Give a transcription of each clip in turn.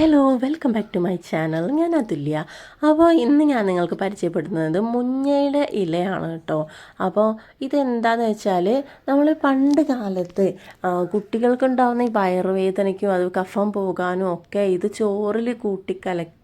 Hello welcome back to my channel ഞാൻ അതുല്യ. അപ്പോൾ ഇന്ന് ഞാൻ നിങ്ങൾക്ക് പരിചയപ്പെടുത്തുന്നത് മുഞ്ഞയുടെ ഇലയാണ് കേട്ടോ. അപ്പോൾ ഇതെന്താന്ന് വെച്ചാൽ നമ്മൾ പണ്ട് കാലത്ത് കുട്ടികൾക്കുണ്ടാവുന്ന ഈ വയറുവേദനയ്ക്കും അത് കഫം പോകാനും ഒക്കെ ഇത് ചോറിൽ കൂട്ടിക്കലക്കി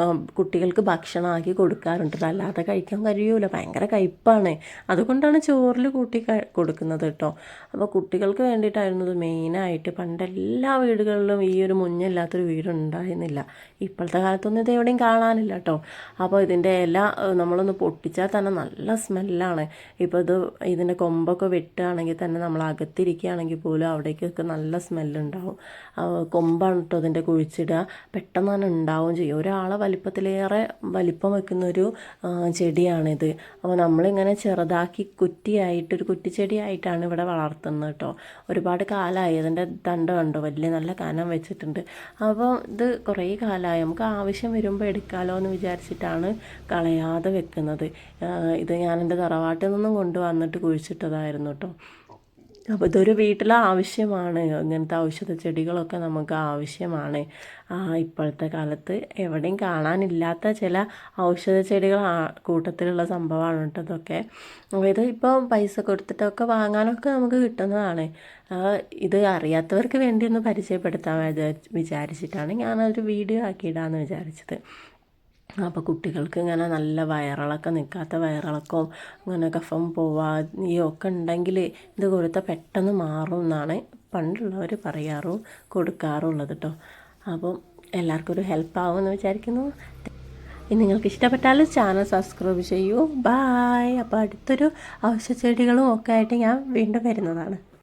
ആ, കുട്ടികൾക്ക് ഭക്ഷണമാക്കി കൊടുക്കാറുണ്ട്. അല്ലാതെ കഴിക്കാൻ കഴിയൂല. ഭയങ്കര കയ്പ്പാണ് അതുകൊണ്ടാണ് ചോറിൽ കൂട്ടി കൊടുക്കുന്നത് കേട്ടോ അപ്പോൾ കുട്ടികൾക്ക് വേണ്ടിയിട്ടായിരുന്നു മെയിനായിട്ട്. പണ്ട് എല്ലാ വീടുകളിലും ഈ ഒരു മുഞ്ഞല്ലാത്തൊരു വീടുണ്ടായിരുന്നില്ല. ഇപ്പോഴത്തെ കാലത്തൊന്നും ഇത് എവിടെയും കാണാനില്ല കേട്ടോ അപ്പോൾ ഇതിന്റെ ഇല നമ്മളൊന്ന് പൊട്ടിച്ചാൽ തന്നെ നല്ല സ്മെല്ലാണ്. ഇപ്പോൾ ഇത് ഇതിന്റെ കൊമ്പൊക്കെ വെട്ടുകയാണെങ്കിൽ തന്നെ നമ്മൾ അകത്തിരിക്കുകയാണെങ്കിൽ പോലും അവിടേക്കൊക്കെ നല്ല സ്മെല്ലുണ്ടാവും. കൊമ്പാണ് കേട്ടോ ഇതിന്റെ കുഴിച്ചിടുക. പെട്ടെന്ന് തന്നെ ഉണ്ടാവുകയും ചെയ്യും. ഒരാളെ വലിപ്പത്തിലേറെ വലിപ്പം വെക്കുന്നൊരു ചെടിയാണിത്. അപ്പോൾ നമ്മളിങ്ങനെ ചെറുതാക്കി കുറ്റിയായിട്ട് ഒരു കുറ്റിച്ചെടിയായിട്ടാണ് ഇവിടെ വളർത്തുന്നത് കേട്ടോ. ഒരുപാട് കാലമായി അതിന്റെ തണ്ട് കണ്ടോ? വലിയ നല്ല കനം വെച്ചിട്ടുണ്ട്. അപ്പോൾ ഇത് കുറേ കാലമായി നമുക്ക് ആവശ്യം വരുമ്പോൾ എടുക്കാമല്ലോ എന്ന് വിചാരിച്ചിട്ടാണ് കളയാതെ വെക്കുന്നത്. ഇത് ഞാൻ എന്റെ തറവാട്ടിൽ നിന്നും കൊണ്ടുവന്നിട്ട് കുഴിച്ചിട്ടതായിരുന്നു കേട്ടോ. അപ്പോൾ ഇതൊരു വീട്ടിലെ ആവശ്യമാണ്. ഇങ്ങനത്തെ ഔഷധ ചെടികളൊക്കെ നമുക്ക് ആവശ്യമാണ്. ഇപ്പോഴത്തെ കാലത്ത് എവിടെയും കാണാനില്ലാത്ത ചില ഔഷധ ചെടികൾ കൂട്ടത്തിലുള്ള സംഭവമാണ് കേട്ടോ ഇതൊക്കെ. ഇത് ഇപ്പോൾ പൈസ കൊടുത്തിട്ടൊക്കെ വാങ്ങാനൊക്കെ നമുക്ക് കിട്ടുന്നതാണ്. ഇത് അറിയാത്തവർക്ക് വേണ്ടി ഒന്ന് പരിചയപ്പെടുത്താൻ വിചാ- വിചാരിച്ചിട്ടാണ് ഞാനതൊരു വീഡിയോ ആക്കിയിടാമെന്ന് വിചാരിച്ചത്. അപ്പോൾ കുട്ടികൾക്ക് ഇങ്ങനെ നല്ല വയറിളക്കം നിൽക്കാത്ത വയറിളക്കവും അങ്ങനെ കഫം പോവാതെയോ ഒക്കെ ഉണ്ടെങ്കിൽ ഇത് കൊടുത്താൽ പെട്ടെന്ന് മാറും എന്നാണ് പണ്ടുള്ളവർ പറയാറും കൊടുക്കാറുള്ളത് കേട്ടോ അപ്പം എല്ലാവർക്കും ഒരു ഹെൽപ്പ് ആവുമെന്ന് വിചാരിക്കുന്നു. നിങ്ങൾക്ക് ഇഷ്ടപ്പെട്ടാൽ ചാനൽ സബ്സ്ക്രൈബ് ചെയ്യൂ. ബായ് അപ്പോൾ അടുത്തൊരു ഔഷധ ചെടികളും ഒക്കെ ആയിട്ട് ഞാൻ വീണ്ടും വരുന്നതാണ്.